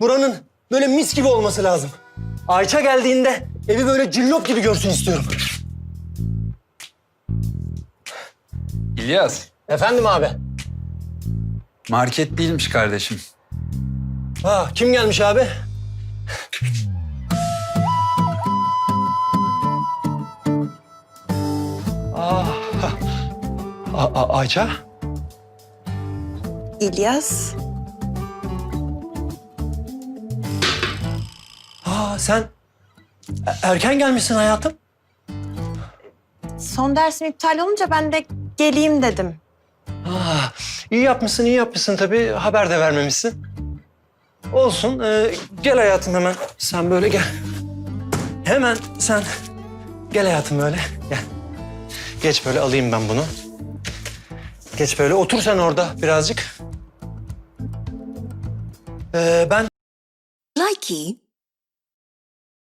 buranın böyle mis gibi olması lazım. Ayça geldiğinde evi böyle cillop gibi görsün istiyorum. İlyas, Efendim abi? market değilmiş kardeşim. Ha, kim gelmiş abi? Aa, ha. A- A- Ayça? İlyas, Aa, sen erken gelmişsin hayatım. son dersim iptal olunca ben de geleyim dedim. Aa, iyi yapmışsın, iyi yapmışsın tabii. Haber de vermemişsin. Olsun. ee, gel hayatım hemen. Sen böyle gel. Hemen sen gel hayatım böyle. Gel. Geç böyle alayım ben bunu. Geç böyle. Otur sen orada birazcık. Ee, ben Likey